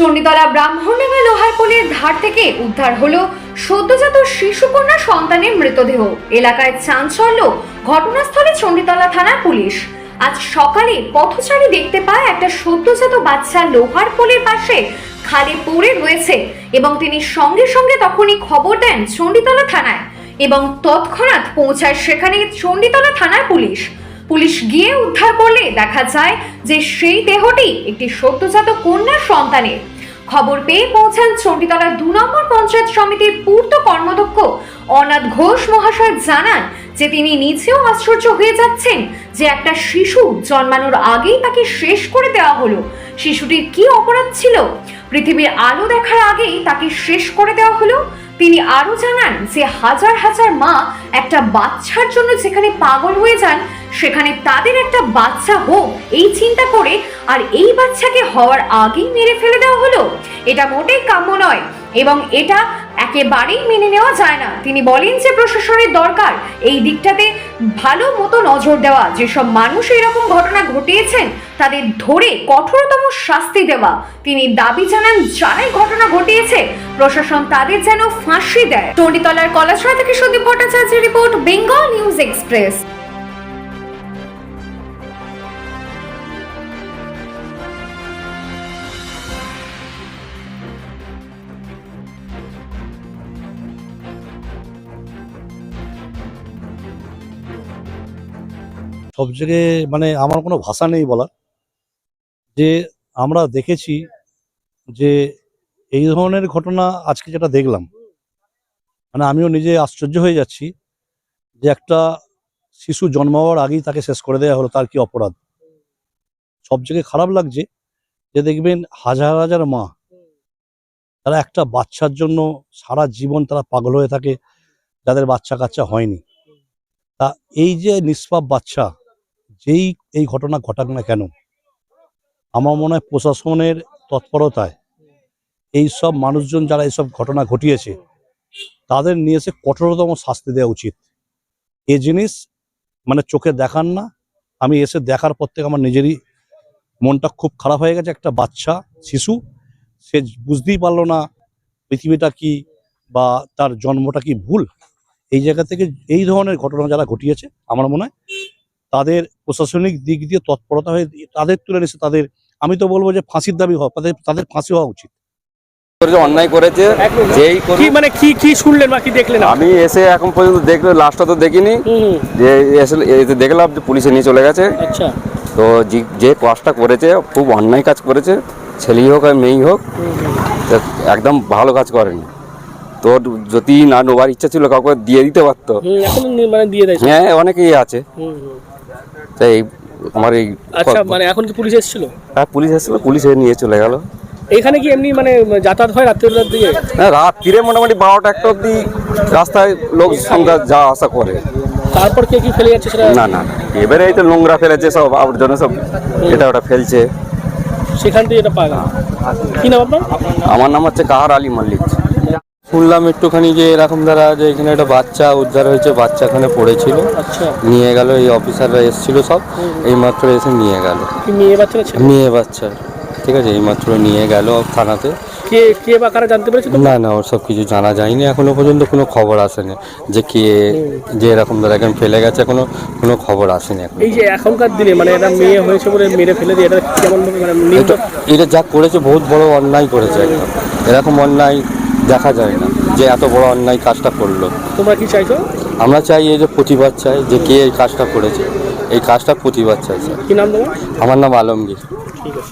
চণ্ডীতলা ব্রাহ্মণডাঙ্গা লোহার পোলের ধার থেকে উদ্ধার হলো সদ্যজাত শিশুকন্যা সন্তানের মৃতদেহ। এলাকায় চাঞ্চল্য ঘটনাস্থলে চণ্ডীতলা থানার পুলিশ। আজ সকালে পথচারী দেখতে পায় একটা সদ্যজাত বাচ্চা লোহার পোলের পাশে খালি পড়ে রয়েছে এবং তিনি সঙ্গে সঙ্গে তখনই খবর দেন চণ্ডীতলা থানায় এবং তৎক্ষণাৎ পৌঁছায় সেখানে চণ্ডীতলা থানার পুলিশ। পুলিশ গিয়ে উদ্ধার করলে দেখা যায় যে সেই দেহটি একটি সদ্যজাত কন্যা সন্তানের। খবর পেয়ে পৌঁছান চণ্ডীতলা দু নম্বর পঞ্চায়েত সমিতির পূর্ত কর্মদক্ষ অনাথ ঘোষ মহাশয় জানান যে তিনি নিজেও আশ্চর্য হয়ে যাচ্ছেন যে একটা শিশু জন্মানোর আগেই তাকে শেষ করে দেওয়া হলো। শিশুটির কি অপরাধ ছিল? পৃথিবীর আলো দেখার আগেই তাকে শেষ করে দেওয়া হলো? তিনি আরও জানান যে হাজার হাজার মা একটা বাচ্চার জন্য যেখানে পাগল হয়ে যান, সেখানে তাদের একটা বাচ্চা হোক, এই চিন্তা করে আর এই বাচ্চাকে হওয়ার আগেই মেরে ফেলে দেওয়া হলো। এটা মোটেই কাম্য নয় এবং এটা একেবারেই মেনে নেওয়া যায় না। তিনি বলেন যে প্রশাসনের দরকার এই দিকটাতে ভালো মতো নজর দেওয়া। যেসব মানুষ এরকম ঘটনা ঘটিয়েছেন তাদের ধরে কঠোরতম শাস্তি দেওয়া। তিনি দাবি জানান, যারাই ঘটনা ঘটিয়েছে, প্রশাসন তাদের যেন ফাঁসি দেয়। টন্ডিতলার কলাছড়া থেকে সন্দীপ ভট্টাচার্যের রিপোর্ট, বেঙ্গল নিউজ এক্সপ্রেস। সব জায়গায় মানে আমার কোনো ভাষা নেই বলার। যে আমরা দেখেছি যে এই ধরনের ঘটনা আজকে যেটা দেখলাম মানে আমিও নিজে আশ্চর্য হয়ে যাচ্ছি যে একটা শিশু জন্ম হওয়ার আগেই তাকে শেষ করে দেওয়া হলো, তার কি অপরাধ? সব জায়গায় খারাপ লাগছে যে দেখবেন হাজার হাজার মা, তারা একটা বাচ্চার জন্য সারা জীবন তারা পাগল হয়ে থাকে, যাদের বাচ্চা কাচ্চা হয়নি। তা এই যে নিষ্পাপ বাচ্চা, যেই এই ঘটনা ঘটাক না কেন? আমার মনে হয় প্রশাসনের তৎপরতায় এই সব মানুষজন যারা এইসব ঘটনা ঘটিয়েছে, তাদের নিয়ে এসে কঠোরতম শাস্তি দেওয়া উচিত। এ জিনিস মানে চোখে দেখান না। আমি এসে দেখার পর থেকে আমার নিজেরই মনটা খুব খারাপ হয়ে গেছে। একটা বাচ্চা, শিশু, সে বুঝতেই পারল না পৃথিবীটা কি বা তার জন্মটা কি ভুল। এই জায়গা থেকে এই ধরনের ঘটনা যারা ঘটিয়েছে, আমার মনে হয় তাদের প্রশাসনিক দিক দিয়ে তৎপরতা হয়ে তাদের তুলে নিচ্ছে তাদের আমি তো বলব যে ফাঁসির দাবি হওয়া তাদের তাদের ফাঁসি হওয়া উচিত। অন্যায় করেছে যেই কি মানে কি কি শুনলেন বা কি দেখলেন আমি এসে এখন পর্যন্ত দেখলে লাস্টটা তো দেখিনি। যে এসে দেখলাম যে পুলিশে নিয়ে চলে গেছে। আচ্ছা। তো যে- যে কাজটা করেছে খুব অন্যায় কাজ করেছে ছেলেই হোক আর মেয়েই হোক একদম ভালো কাজ করেনি। তোর যদি না নেওয়ার ইচ্ছা ছিল কাউকে দিয়ে দিতে পারতো। মানে দিয়ে দেয়। হ্যাঁ অনেকেই আছে। হুম, হুম। তো এই আমার এই আচ্ছা মানে এখন কি পুলিশ এসেছিল? হ্যাঁ পুলিশ এসেছিল পুলিশ এসে নিয়ে চলে গেল। এখানে কি এমনি মানে যাতায়াত হয় রাত্রিবেলার দিকে হ্যাঁ রাত ফিরে মোটামুটি বারোটা একটা অব্দি রাস্তায় লোক সংখ্যা যা আসা করে। তারপর কে কি ফেলে যাচ্ছে সেটা? না না না। এবারে এই তো নোংরা ফেলেছে সব আবর্জনা সব এটা ওটা ফেলছে। সেখান থেকে এটা পাগা কি নাম আপনার? আমার নাম হচ্ছে কাহার আলী মল্লিক। শুনলাম একটুখানি যে এরকম দ্বারা যে এখানে একটা বাচ্চা উদ্ধার হয়েছে বাচ্চা এখানে পড়েছিল। আচ্ছা। নিয়ে গেল এই অফিসাররা এসেছিল সব। এইমাত্র এসে নিয়ে গেল। মেয়ে বাচ্চা মেয়ে বাচ্চা। ঠিক আছে এইমাত্র নিয়ে গেল থানাতে। কে কে বা কারা জানতে পেরেছে না না ওর সব কিছু জানা যায়নি। এখনও পর্যন্ত কোনো খবর আসেনি যে কে যে এরকম দ্বারা এখন ফেলে গেছে এখনও কোনো খবর আসেনি এখন। এই যে এখনকার দিনে মানে এটা মেয়ে হয়েছে বলে মেরে ফেলে দিয়ে এটা কেমন মানে এটা যা করেছে বহুত বড় অন্যায় করেছে একদম। এরকম অন্যায় দেখা যায় না যে এত বড় অন্যায় কাজটা করল। তোমরা কি চাইছো? আমরা চাই এই যে প্রতিবাদ চাই যে কে এই কাজটা করেছে। এই কাজটা প্রতিবাদ চাইছে স্যার। কি নাম তোমার? আমার নাম আলমগীর। ঠিক আছে।